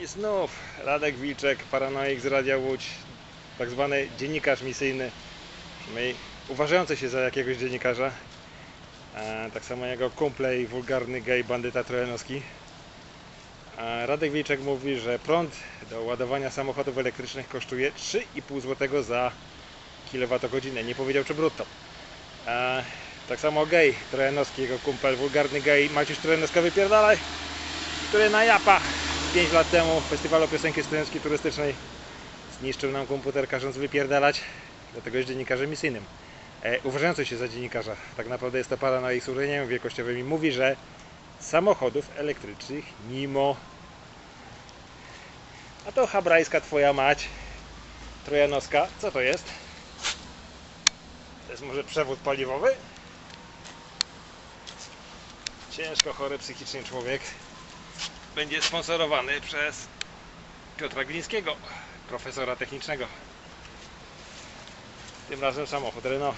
I znów Radek Wilczek, paranoik z Radia Łódź, tak zwany dziennikarz misyjny, przynajmniej uważający się za jakiegoś dziennikarza, e, tak samo jego kumple i wulgarny gej bandyta trojanowski. E, Radek Wilczek mówi, że prąd do ładowania samochodów elektrycznych kosztuje 3,5 zł za kilowatogodzinę. Nie powiedział czy brutto. E, tak samo gej trojanowski, jego kumpel, wulgarny gej Maciuś Trojanowska wypierdalaj, który na Japa 5 lat temu w festiwalu piosenki studenckiej turystycznej zniszczył nam komputer każąc wypierdalać, dlatego jest dziennikarzem misyjnym. E, uważający się za dziennikarza, tak naprawdę jest to paranoik służeniem wielkościowym i mówi, że samochodów elektrycznych mimo a to hebrajska twoja mać trojanowska, co to jest? To jest może przewód paliwowy? Ciężko chory psychicznie człowiek będzie sponsorowany przez Piotra Glińskiego, profesora technicznego. Tym razem samochód Renault.